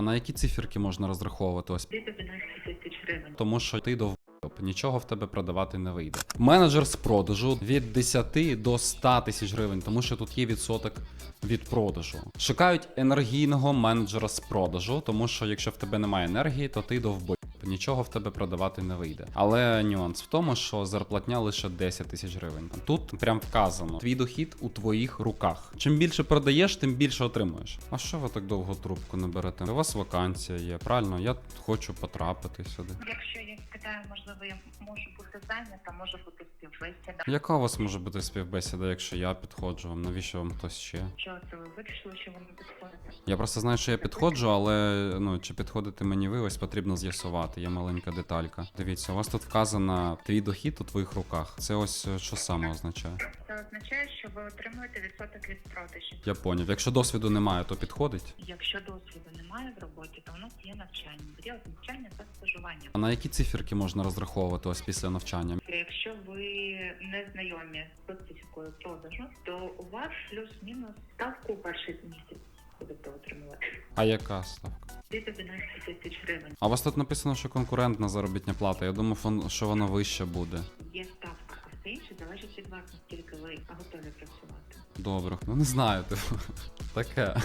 А на які циферки можна розраховувати? Ось Десь 11 тисяч гривень. тому що ти до нічого в тебе продавати не вийде. Менеджер з продажу від 10 до 100 тисяч гривень, тому що тут є відсоток від продажу. Шукають енергійного менеджера з продажу, тому що якщо в тебе немає енергії, то ти довбойоб. Нічого в тебе продавати не вийде. Але нюанс в тому, що зарплатня лише 10 тисяч гривень. Тут прям вказано: твій дохід у твоїх руках. Чим більше продаєш, тим більше отримуєш. А що ви так довго трубку не берете? У вас вакансія є, правильно? Я хочу потрапити сюди. Якщо я спитаю, можливо, я можу бути зайнята, може бути співбесіда. Яка у вас може бути співбесіда, якщо я підходжу вам? Навіщо вам хтось ще? Що це ви вирішили, що ви не підходите? Я просто знаю, що я підходжу, але ну чи підходите мені ви, ось потрібно з'ясувати. Є маленька деталька. Дивіться, у вас тут вказано твій дохід у твоїх руках. Це ось е, що саме означає? Це означає, що ви отримуєте відсоток від продажів. Я поняв. Якщо досвіду немає, то підходить. Якщо досвіду немає в роботі, то у нас є навчання. Період навчання та стажування. А на які циферки можна розраховувати ось після навчання? Якщо ви не знайомі з специфікою продажу, то у вас плюс-мінус ставку перший місяць будете отримувати. А яка ставка? 11 тисяч гривень. А у вас тут написано, що конкурентна заробітня плата. Я думав, що вона вища буде. Є ставка, а все інше залежить від вас, наскільки ви готові працювати. Добре. Ну не знаю, типу. Таке.